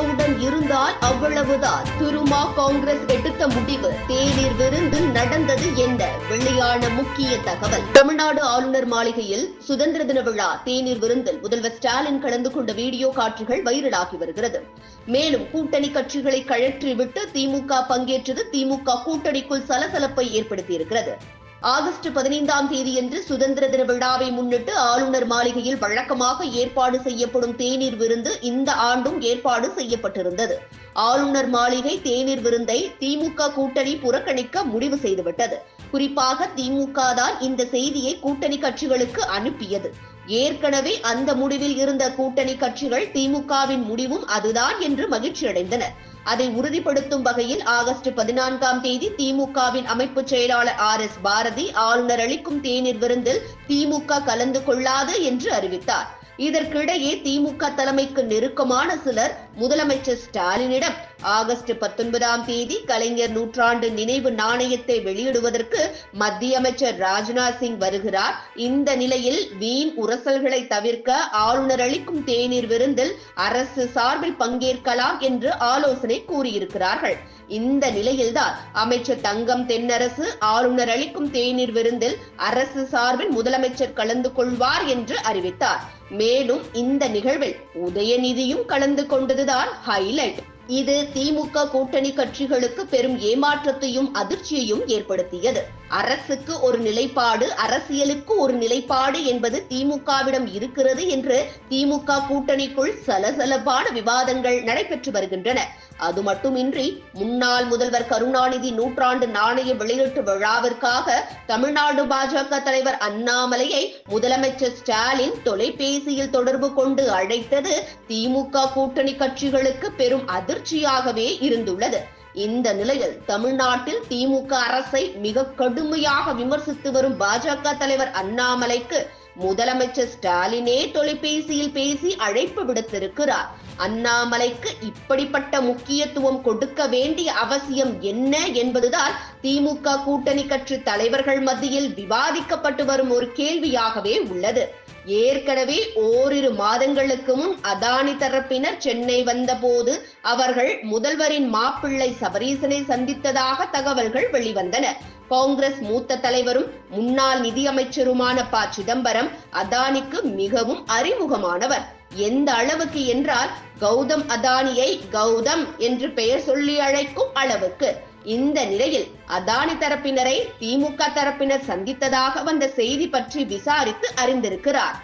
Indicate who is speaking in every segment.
Speaker 1: திமுகவுடன் இருந்தால் அவ்வளவுதான். துருமா காங்கிரஸ் எடுத்த முடிவு. தேநீர் விருந்து நடந்தது என்ன வெளியான முக்கிய தகவல். தமிழ்நாடு ஆளுநர் மாளிகையில் சுதந்திர தின விழா. தேநீர் விருந்தில் முதல்வர் ஸ்டாலின் கலந்து கொண்ட வீடியோ காட்சிகள் வைரலாகி வருகிறது. மேலும் கூட்டணி கட்சிகளை கழற்றிவிட்டு திமுக பங்கேற்றது. திமுக கூட்டணிக்குள் சலசலப்பை ஏற்படுத்தியிருக்கிறது. ஆகஸ்ட் பதினைந்தாம் தேதியன்று சுதந்திர தின விழாவை முன்னிட்டு ஆளுநர் மாளிகையில் வழக்கமாக ஏற்பாடு செய்யப்படும் தேநீர் விருந்து இந்த ஆண்டும் ஏற்பாடு செய்யப்பட்டிருந்தது. ஆளுநர் மாளிகை தேநீர் விருந்தை திமுக கூட்டணி புறக்கணிக்க முடிவு செய்துவிட்டது. குறிப்பாக திமுக தான் இந்த செய்தியை கூட்டணி கட்சிகளுக்கு அனுப்பியது. ஏற்கனவே அந்த முடிவில் இருந்த கூட்டணி கட்சிகள் திமுகவின் முடிவும் அதுதான் என்று மகிழ்ச்சி அடைந்தனர் அதை உறுதிப்படுத்தும் வகையில் ஆகஸ்ட் பதினான்காம் தேதி திமுகவின் அமைப்பு செயலாளர் ஆர் எஸ் பாரதி ஆளுநர் அளிக்கும் தேநீர் விருந்தில் திமுக கலந்து கொள்ளாது என்று அறிவித்தார். இதற்கிடையே திமுக தலைமைக்கு நெருக்கமான சிலர் முதலமைச்சர் ஸ்டாலினிடம் ஆகஸ்ட் பத்தொன்பதாம் தேதி கலைஞர் நூற்றாண்டு நினைவு நாணயத்தை வெளியிடுவதற்கு மத்திய அமைச்சர் ராஜ்நாத் சிங் வருகிறார். இந்த நிலையில் வீண் உரசல்களை தவிர்க்க ஆளுநர் அளிக்கும் தேநீர் விருந்தில் அரசு சார்பில் பங்கேற்கலாம் என்று ஆலோசனை கூறியிருக்கிறார்கள். இந்த நிலையில்தான் அமைச்சர் தங்கம் தென்னரசு ஆளுநர் அளிக்கும் தேநீர் விருந்தில் அரசு சார்பில் முதலமைச்சர் கலந்து கொள்வார் என்று அறிவித்தார். மேலும் இந்த நிகழ்வில் உதயநிதியும் கலந்து கொண்டதுதான் ஹைலைட் இது திமுக கூட்டணி கட்சிகளுக்கு பெரும் ஏமாற்றத்தையும் அதிர்ச்சியையும் ஏற்படுத்தியது. அரசுக்கு ஒரு நிலைப்பாடு அரசியலுக்கு ஒரு நிலைப்பாடு என்பது திமுகவிடம் இருக்கிறது என்று திமுக கூட்டணிக்குள் சலசலப்பான விவாதங்கள் நடைபெற்று வருகின்றன. அது மட்டுமின்றி முன்னாள் முதல்வர் கருணாநிதி நூற்றாண்டு நாணய வெளியீட்டு விழாவிற்காக தமிழ்நாடு பாஜக தலைவர் அண்ணாமலையை முதலமைச்சர் ஸ்டாலின் தொலைபேசியில் தொடர்பு கொண்டு அழைத்தது திமுக கூட்டணி கட்சிகளுக்கு பெரும் அதிர்ச்சியாகவே இருந்துள்ளது. இந்த நிலையில் தமிழ்நாட்டில் திமுக அரசை மிக கடுமையாக விமர்சித்து வரும் பாஜக தலைவர் அண்ணாமலைக்கு முதலமைச்சர் ஸ்டாலினே தொலைபேசியில் பேசி அழைப்பு விடுத்திருக்கிறார். அண்ணாமலைக்கு இப்படிப்பட்ட முக்கியத்துவம் கொடுக்க வேண்டிய அவசியம் என்ன என்பதுதான் திமுக கூட்டணி கட்சி தலைவர்கள் மத்தியில் விவாதிக்கப்பட்டு வரும் ஒரு கேள்வியாகவே உள்ளது. ஏற்கனவே ஓரிரு மாதங்களுக்கு முன் அதானி தரப்பினர் சென்னை வந்தபோது அவர்கள் முதல்வரின் மாப்பிள்ளை சபரீசனை சந்தித்ததாக தகவல்கள் வெளிவந்தன. காங்கிரஸ் மூத்த தலைவரும் முன்னாள் நிதியமைச்சருமான ப. சிதம்பரம் அதானிக்கு மிகவும் அறிமுகமானவர். எந்த அளவுக்கு என்றால் கௌதம் அதானியை கௌதம் என்று பெயர் சொல்லி அழைக்கும் அளவுக்கு. இந்த நிலையில் அதானி தரப்பினரை திமுக தரப்பினர் சந்தித்ததாக வந்த செய்தி பற்றி விசாரித்து அறிந்திருக்கிறார்.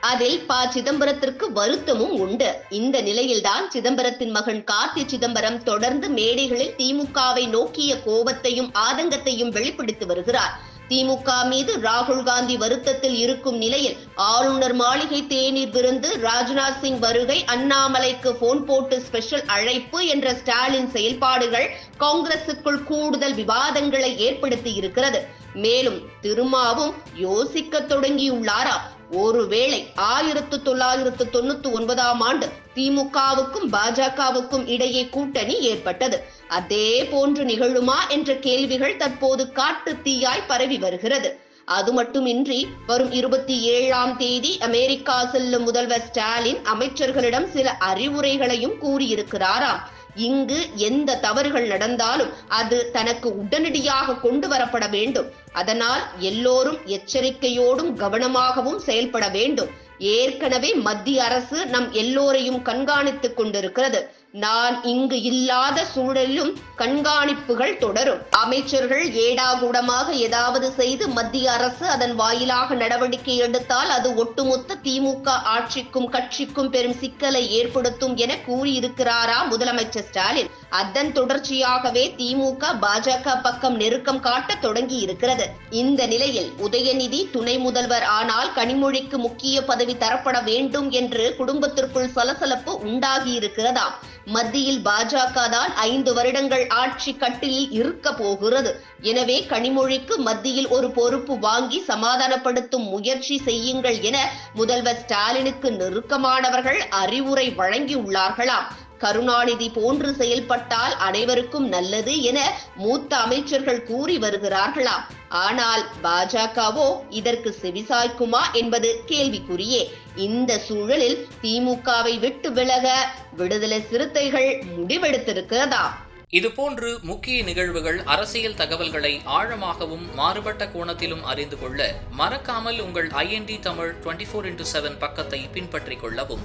Speaker 1: அதில் ப சிதம்பரத்திற்கு வருத்தமும் உண்டு. இந்த நிலையில்தான் சிதம்பரத்தின் மகன் கார்த்தி சிதம்பரம் தொடர்ந்து மேடைகளில் திமுகவை நோக்கிய கோபத்தையும் ஆதங்கத்தையும் வெளிப்படுத்தி வருகிறார். திமுக மீது ராகுல் காந்தி வருத்தத்தில் இருக்கும் நிலையில் ஆளுநர் மாளிகை தேநீர் விருந்து ராஜ்நாத் சிங் வருகை அண்ணாமலைக்கு போன் போட்டு ஸ்பெஷல் அழைப்பு என்ற ஸ்டாலின் செயல்பாடுகள் காங்கிரசுக்குள் கூடுதல் விவாதங்களை ஏற்படுத்தி இருக்கிறது. மேலும் திருமாவும் யோசிக்க தொடங்கியுள்ளாரா ஒருவேளை ஆயிரத்து தொள்ளாயிரத்து தொண்ணூத்தி ஒன்பதாம் ஆண்டு திமுகவுக்கும் பாஜகவுக்கும் இடையே கூட்டணி ஏற்பட்டது. அதே போன்று நிகழுமா என்ற கேள்விகள் தற்போது காட்டு தீயாய் பரவி வருகிறது. அது மட்டுமின்றி வரும் இருபத்தி ஏழாம் தேதி அமெரிக்கா செல்லும் முதல்வர் ஸ்டாலின் அமைச்சர்களிடம் சில அறிவுரைகளையும் கூறியிருக்கிறாராம். இங்கு எந்த தவறுகள் நடந்தாலும் அது தனக்கு உடனடியாக கொண்டு வரப்பட வேண்டும். அதனால் எல்லோரும் எச்சரிக்கையோடும் கவனமாகவும் செயல்பட வேண்டும். ஏற்கனவே மத்திய அரசு நம் எல்லோரையும் கண்காணித்துக் கொண்டிருக்கிறது. நான் இங்கு இல்லாத சூழலிலும் கண்காணிப்புகள் தொடரும். அமைச்சர்கள் ஏடாகூடமாக ஏதாவது செய்து மத்திய அரசு அதன் வாயிலாக நடவடிக்கை எடுத்தால் அது ஒட்டுமொத்த திமுக ஆட்சிக்கும் கட்சிக்கும் பெரும் சிக்கலை ஏற்படுத்தும் என கூறியிருக்கிறாரா முதலமைச்சர் ஸ்டாலின். அதன் தொடர்ச்சியாகவே திமுக பாஜக பக்கம் நெருக்கம் காட்ட தொடங்கி இருக்கிறது இந்த நிலையில் உதயநிதி துணை முதல்வர் ஆனால் கனிமொழிக்கு முக்கிய பதவி தரப்பட வேண்டும் என்று குடும்பத்திற்குள் சலசலப்பு உண்டாகி இருக்கிறதாம் மத்தியில் பாஜக தான் ஐந்து வருடங்கள் ஆட்சி கட்டிலில் இருக்க போகிறது. எனவே கனிமொழிக்கு மத்தியில் ஒரு பொறுப்பு வாங்கி சமாதானப்படுத்தும் முயற்சி செய்யுங்கள் என முதல்வர் ஸ்டாலினுக்கு நெருக்கமானவர்கள் அறிவுரை வழங்கியுள்ளார்களாம். கருணாநிதி போன்று செயல்பட்டால் அனைவருக்கும் நல்லது என மூத்த அமைச்சர்கள் கூறி வருகிறார்களாம். ஆனால் பாஜகவோ இதற்கு செவிசாய்க்குமா என்பது கேள்விக்குறியே. இந்த சூழலில் திமுகவை விட்டு விலக விடுதலை சிறுத்தைகள் முடிவெடுத்திருக்கிறதா
Speaker 2: இதுபோன்று முக்கிய நிகழ்வுகள் அரசியல் தகவல்களை ஆழமாகவும் மாறுபட்ட கோணத்திலும் அறிந்து கொள்ள மறக்காமல் உங்கள் IND Tamil twenty four into seven பக்கத்தை பின்பற்றிக் கொள்ளவும்.